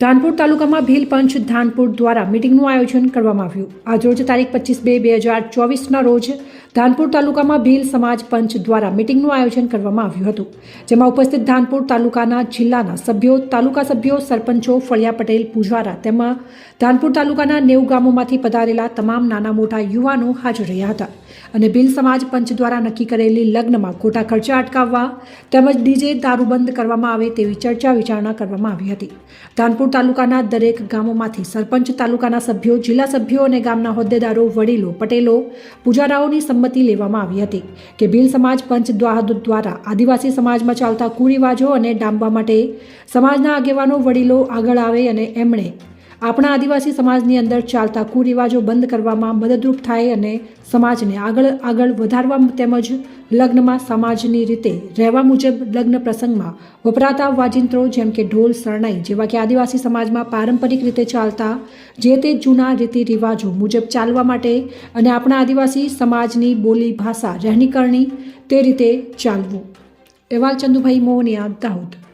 ધાનપુર તાલુકામાં ભીલ પંચ ધાનપુર દ્વારા મિટિંગનું આયોજન કરવામાં આવ્યું. આજરોજ તારીખ પચીસ બે બે હજાર ચોવીસના રોજ ધાનપુર તાલુકામાં ભીલ સમાજ પંચ દ્વારા મિટિંગનું આયોજન કરવામાં આવ્યું હતું. જેમાં ઉપસ્થિત ધાનપુર તાલુકાના જિલ્લાના સભ્યો, તાલુકા સભ્યો, સરપંચો, ફળિયા પટેલ, પૂજારા તેમાં ધાનપુર તાલુકાના નેવું ગામોમાંથી પધારેલા તમામ નાના મોટા યુવાનો હાજર રહ્યા હતા. અને ભીલ સમાજ પંચ દ્વારા નક્કી કરેલી લગ્નમાં ખોટા ખર્ચા અટકાવવા તેમજ ડીજે દારૂ બંધ કરવામાં આવે તેવી ચર્ચા વિચારણા કરવામાં આવી હતી. ધાનપુર તાલુકાના દરેક ગામોમાંથી સરપંચ તાલુકાના સભ્યો, જિલ્લા સભ્યો અને ગામના હોદ્દેદારો, વડીલો, પટેલો, પૂજારાઓની સંમતિ લેવામાં આવી હતી કે ભીલ સમાજ પંચ દ્વાહદ દ્વારા આદિવાસી સમાજમાં ચાલતા કુરિવાજો અને ડામવા માટે સમાજના આગેવાનો, વડીલો આગળ આવે અને એમણે આપણા આદિવાસી સમાજની અંદર ચાલતા કુરિવાજો બંધ કરવામાં મદદરૂપ થાય અને સમાજને આગળ આગળ વધારવા તેમજ લગ્નમાં સમાજની રીતે રહેવા મુજબ લગ્ન પ્રસંગમાં વપરાતા વાજિંત્રો જેમ કે ઢોલ, શરણાઈ જેવા કે આદિવાસી સમાજમાં પારંપરિક રીતે ચાલતા જે તે જૂના રીતિ રિવાજો મુજબ ચાલવા માટે અને આપણા આદિવાસી સમાજની બોલી, ભાષા, રહેણીકરણી તે રીતે ચાલવું. અહેવાલ ચંદુભાઈ મોહનિયા દાહોદ.